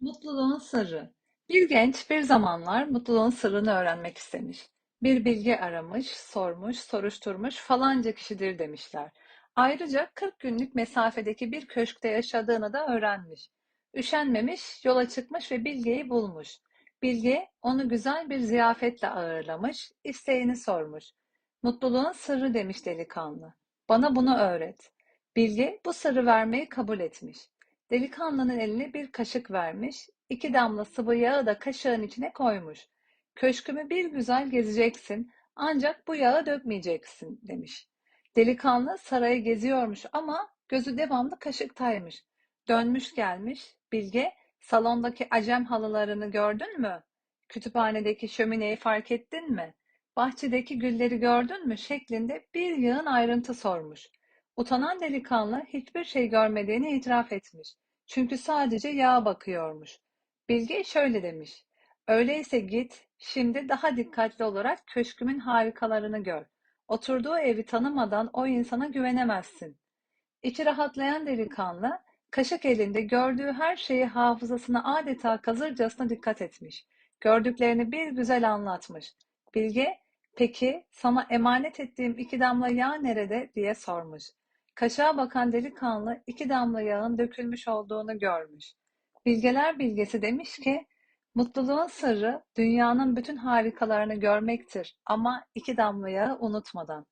Mutluluğun sırrı. Bir genç bir zamanlar mutluluğun sırrını öğrenmek istemiş. Bir bilgi aramış, sormuş, soruşturmuş, falanca kişidir demişler. Ayrıca 40 günlük mesafedeki bir köşkte yaşadığını da öğrenmiş. Üşenmemiş, yola çıkmış ve Bilge'yi bulmuş. Bilge onu güzel bir ziyafetle ağırlamış, isteğini sormuş. Mutluluğun sırrı demiş delikanlı. Bana bunu öğret. Bilge bu sırrı vermeyi kabul etmiş. Delikanlının eline bir kaşık vermiş, iki damla sıvı yağı da kaşığın içine koymuş. Köşkümü bir güzel gezeceksin, ancak bu yağı dökmeyeceksin demiş. Delikanlı sarayı geziyormuş ama gözü devamlı kaşıktaymış. Dönmüş gelmiş, Bilge, salondaki acem halılarını gördün mü? Kütüphanedeki şömineyi fark ettin mi? Bahçedeki gülleri gördün mü? şeklinde bir yığın ayrıntı sormuş. Utanan delikanlı hiçbir şey görmediğini itiraf etmiş. Çünkü sadece yağa bakıyormuş. Bilge şöyle demiş: "Öyleyse git, şimdi daha dikkatli olarak köşkümün harikalarını gör. Oturduğu evi tanımadan o insana güvenemezsin." İçi rahatlayan delikanlı, kaşık elinde gördüğü her şeyi hafızasına adeta kazırcasına dikkat etmiş. Gördüklerini bir güzel anlatmış. Bilge, "Peki, sana emanet ettiğim iki damla yağ nerede?" diye sormuş. Kaşığa bakan delikanlı iki damla yağın dökülmüş olduğunu görmüş. Bilgeler bilgesi demiş ki, mutluluğun sırrı dünyanın bütün harikalarını görmektir ama iki damla yağı unutmadan.